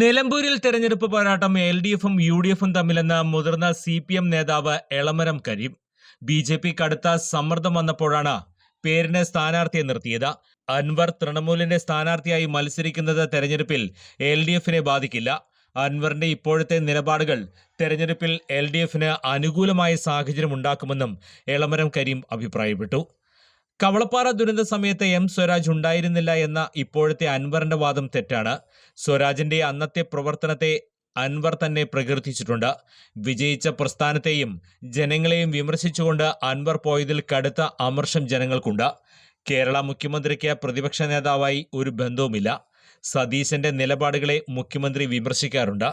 നിലമ്പൂരിൽ തെരഞ്ഞെടുപ്പ് പോരാട്ടം എൽ ഡി എഫും യു ഡി എഫും തമ്മിലെന്ന് മുതിർന്ന സി പി എം നേതാവ് Elamaram Kareem. B J P കടുത്ത സമ്മർദ്ദം വന്നപ്പോഴാണ് പേരിന് സ്ഥാനാർത്ഥിയെ നിർത്തിയത്. അൻവർ തൃണമൂലിന്റെ സ്ഥാനാർത്ഥിയായി മത്സരിക്കുന്നത് തെരഞ്ഞെടുപ്പിൽ എൽ ഡി എഫിനെ ബാധിക്കില്ല. അൻവറിന്റെ ഇപ്പോഴത്തെ നിലപാടുകൾ തെരഞ്ഞെടുപ്പിൽ എൽ ഡി എഫിന് അനുകൂലമായ സാഹചര്യം ഉണ്ടാക്കുമെന്നും എളമരം കരീം അഭിപ്രായപ്പെട്ടു. കവളപ്പാറ ദുരന്ത സമയത്ത് എം സ്വരാജ് ഉണ്ടായിരുന്നില്ല എന്ന ഇപ്പോഴത്തെ അൻവറിന്റെ വാദം തെറ്റാണ്. സ്വരാജിന്റെ അന്നത്തെ പ്രവർത്തനത്തെ അൻവർ തന്നെ പ്രകീർത്തിച്ചിട്ടുണ്ട്. വിജയിച്ച പ്രസ്ഥാനത്തെയും ജനങ്ങളെയും വിമർശിച്ചുകൊണ്ട് അൻവർ പോയതിൽ കടുത്ത അമർഷം ജനങ്ങൾക്കുണ്ട്. കേരള മുഖ്യമന്ത്രിക്ക് പ്രതിപക്ഷ നേതാവായി ഒരു ബന്ധവുമില്ല. സതീശന്റെ നിലപാടുകളെ മുഖ്യമന്ത്രി വിമർശിക്കാറുണ്ട്.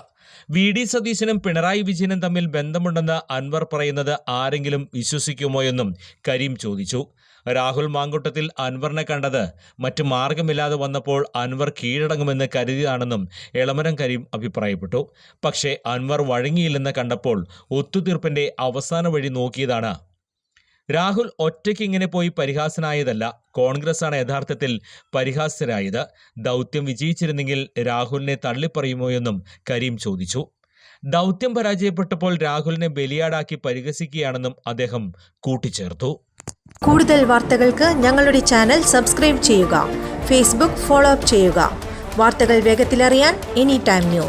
വി. ഡി. സതീശനും പിണറായി വിജയനും തമ്മിൽ ബന്ധമുണ്ടെന്ന് അൻവർ പറയുന്നത് ആരെങ്കിലും വിശ്വസിക്കുമോ എന്നും കരീം ചോദിച്ചു. രാഹുൽ മാങ്കുട്ടത്തിൽ അൻവറിനെ കണ്ടത് മറ്റു മാർഗമില്ലാതെ വന്നപ്പോൾ അൻവർ കീഴടങ്ങുമെന്ന് കരുതിയതാണെന്നും എളമരം കരീം അഭിപ്രായപ്പെട്ടു. പക്ഷേ അൻവർ വഴങ്ങിയില്ലെന്ന് കണ്ടപ്പോൾ ഒത്തുതീർപ്പിന്റെ അവസാന വഴി നോക്കിയതാണ് രാഹുൽ ഒറ്റയ്ക്ക് ഇങ്ങനെ പോയി പരിഹാസനായതല്ല. കോൺഗ്രസ് ആണ് യഥാർത്ഥത്തിൽ പരിഹാസ്യരായത്. ദൗത്യം വിജയിച്ചിരുന്നെങ്കിൽ രാഹുലിനെ തള്ളിപ്പറയുമോ എന്നും കരീം ചോദിച്ചു. ദൗത്യം പരാജയപ്പെട്ടപ്പോൾ രാഹുലിനെ ബലിയാടാക്കി പരിഹസിക്കുകയാണെന്നും അദ്ദേഹം കൂട്ടിച്ചേർത്തു. കൂടുതൽ വാർത്തകൾക്ക് ഞങ്ങളുടെ ചാനൽ സബ്സ്ക്രൈബ് ചെയ്യുക. ഫേസ്ബുക്ക് ഫോളോ അപ്പ് ചെയ്യുക. വാർത്തകൾ വേഗത്തിലറിയാൻ എനി ടൈം ന്യൂസ്.